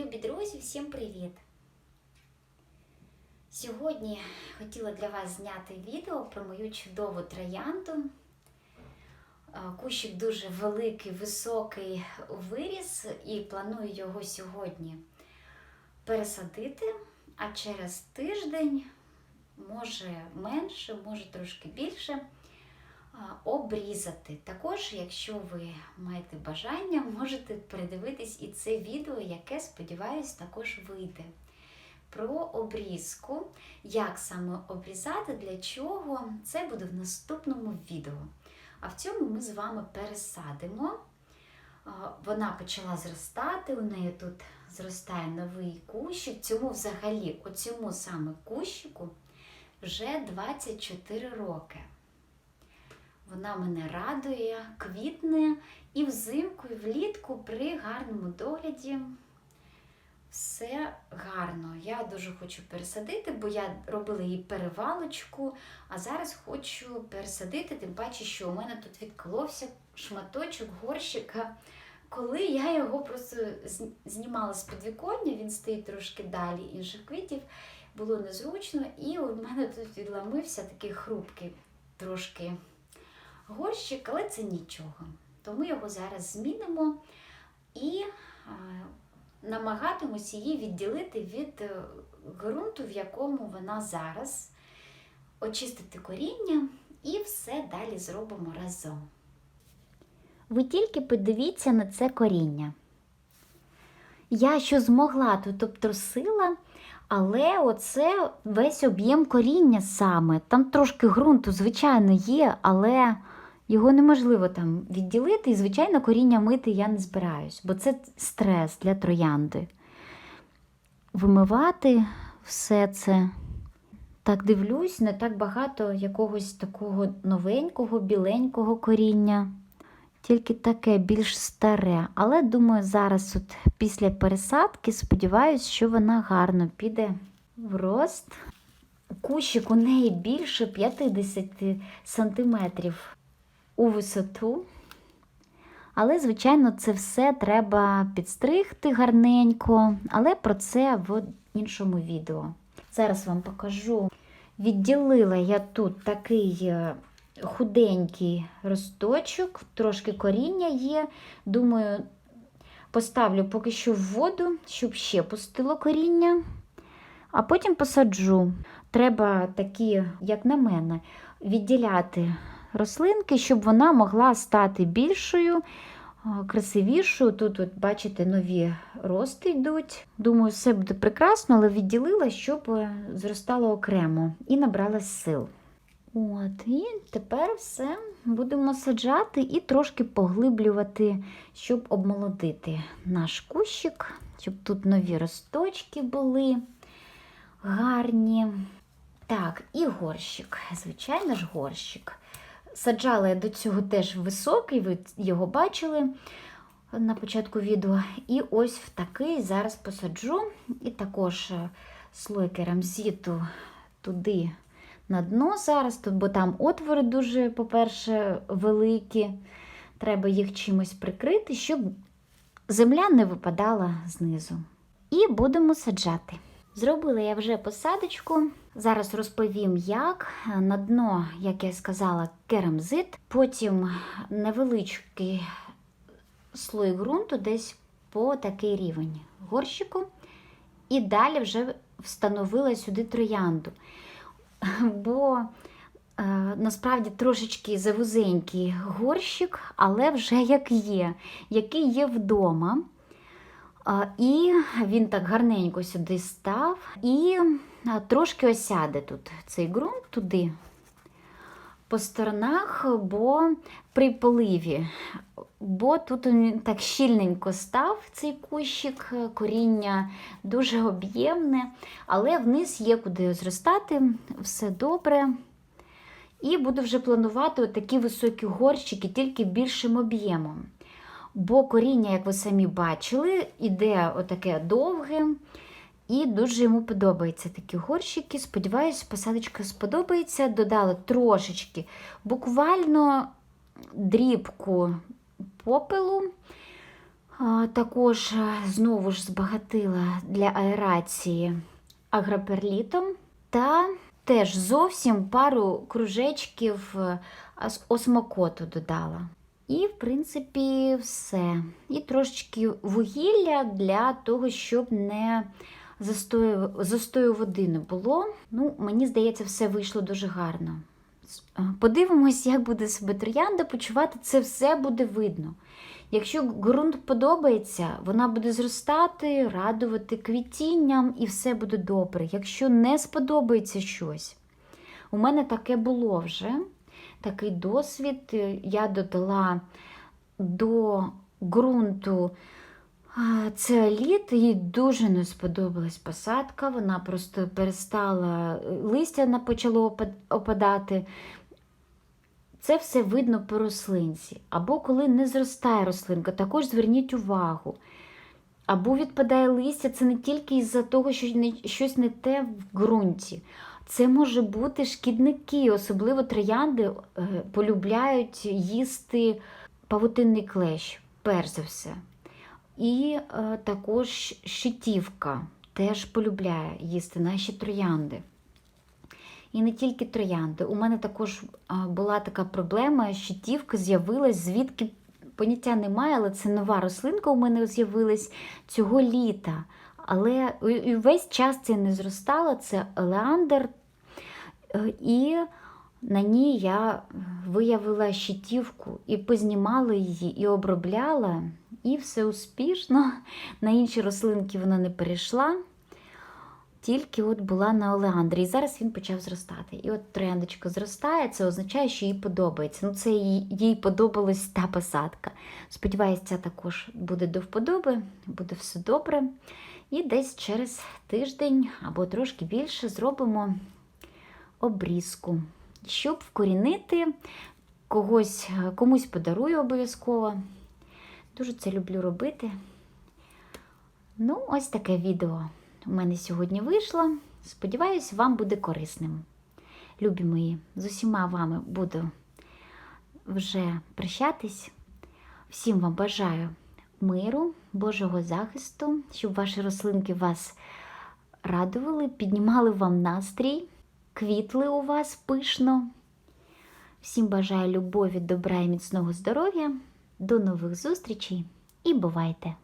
Любі друзі, всім привіт! Сьогодні хотіла для вас зняти відео про мою чудову троянду. Кущик дуже великий, високий виріс і планую його сьогодні пересадити, а через тиждень, може менше, може трошки більше, обрізати. Також, якщо ви маєте бажання, можете передивитись і це відео, яке, сподіваюсь, також вийде. Про обрізку, як саме обрізати, для чого, це буде в наступному відео. А в цьому ми з вами пересадимо. Вона почала зростати, у неї тут зростає новий кущик. Цьому взагалі, оцьому саме кущику вже 24 роки. Вона мене радує, квітне і взимку, і влітку при гарному догляді все гарно. Я дуже хочу пересадити, бо я робила їй перевалочку, а зараз хочу пересадити, тим паче, що у мене тут відколовся шматочок горщика. Коли я його просто знімала з підвіконня, він стоїть трошки далі інших квітів, було незручно, і у мене тут відламився такий хрупкий трошки горщик, але це нічого. То ми його зараз змінимо і а, намагатимусь її відділити від е, ґрунту, в якому вона зараз, очистити коріння і все далі зробимо разом. Ви тільки подивіться на це коріння. Я що змогла тут обтрусила, але оце весь об'єм коріння саме. Там трошки ґрунту, звичайно, є, але його неможливо там відділити. І, звичайно, коріння мити я не збираюсь, бо це стрес для троянди. Вимивати все це. Так дивлюсь, не так багато якогось такого новенького, біленького коріння. Тільки таке більш старе. Але думаю, зараз от після пересадки сподіваюся, що вона гарно піде в рост. Кущик у неї більше 50 сантиметрів у висоту. Але, звичайно, це все треба підстригти гарненько, але про це в іншому відео. Зараз вам покажу. Відділила я тут такий е, худенький росточок, трошки коріння є. Думаю, поставлю поки що в воду, щоб ще пустило коріння, а потім посаджу. Треба такі, як на мене, відділяти рослинки, щоб вона могла стати більшою, красивішою. Тут, от, бачите, нові рости йдуть. Думаю, все буде прекрасно, але відділила, щоб е, зростало окремо і набралась сил. От, і тепер все будемо саджати і трошки поглиблювати, щоб обмолодити наш кущик, щоб тут нові росточки були гарні. Так, і горщик. Звичайно ж, горщик. Саджала я до цього теж високий, ви його бачили на початку відео. І ось в такий зараз посаджу. І також е, слой керамзиту туди на дно зараз, бо там отвори дуже, по-перше, великі. Треба їх чимось прикрити, щоб земля не випадала знизу. І будемо саджати. Зробила я вже посадочку. Зараз розповім, як на дно, як я сказала, керамзит, потім невеличкий слой ґрунту, десь по такий рівень горщику. І далі вже встановила сюди троянду. Бо е, насправді трошечки завузенький горщик, але вже як є, який є вдома. І він так гарненько сюди став, і трошки осяде тут цей ґрунт туди по сторонах, бо при поливі, бо тут він так щільненько став цей кущик, коріння дуже об'ємне, але вниз є куди зростати, все добре. І буду вже планувати такі високі горщики, тільки більшим об'ємом. Бо коріння, як ви самі бачили, іде отаке довге. І дуже йому подобаються такі горщики. Сподіваюсь, посадочка сподобається. Додала трошечки, буквально дрібку попелу Також знову ж збагатила для аерації агроперлітом та теж зовсім пару кружечків осмокоту додала. І, в принципі, все. І трошечки вугілля для того, щоб не застою, застою води не було. Ну, мені здається, все вийшло дуже гарно. Е, Подивимось, як буде себе троянда почувати, це все буде видно. Якщо ґрунт подобається, вона буде зростати, радувати квітінням і все буде добре. Якщо не сподобається щось, у мене таке було вже. Такий досвід. Е, Я додала до ґрунту Цеоліт, їй дуже не сподобалась посадка, вона просто перестала, е, листя на- почало опадати. Це все видно по рослинці. Або коли не зростає рослинка, також зверніть увагу. Або відпадає листя, це не тільки із-за того, що щось не те в ґрунті. Це може бути шкідники, особливо троянди е, полюбляють їсти павутинний клещ, перш за все. І е, також щитівка теж полюбляє їсти наші троянди. І не тільки троянди. У мене також була така проблема, щитівка з'явилась, звідки поняття немає, але це нова рослинка у мене з'явилась цього літа. Але весь час це не зростало, це елеандр. Е, І на ній я виявила щитівку і познімала її, і обробляла, і все успішно. На інші рослинки вона не перейшла. Тільки от була на олеандрі, і зараз він почав зростати. І от трояндочка зростає, це означає, що їй подобається. Ну, це їй, їй подобалась та посадка. Сподіваюся, ця також буде до вподоби, буде все добре. І десь через тиждень або трошки більше зробимо обрізку, щоб вкорінити когось, комусь подарую обов'язково. Дуже це люблю робити. Ну, ось таке відео у мене сьогодні вийшло. Сподіваюсь, вам буде корисним. Любі мої, з усіма вами буду вже прощатись. Всім вам бажаю миру, Божого захисту, щоб ваші рослинки вас радували, піднімали вам настрій, квітли у вас пишно. Всім бажаю любові, добра і міцного здоров'я. До нових зустрічей і бувайте!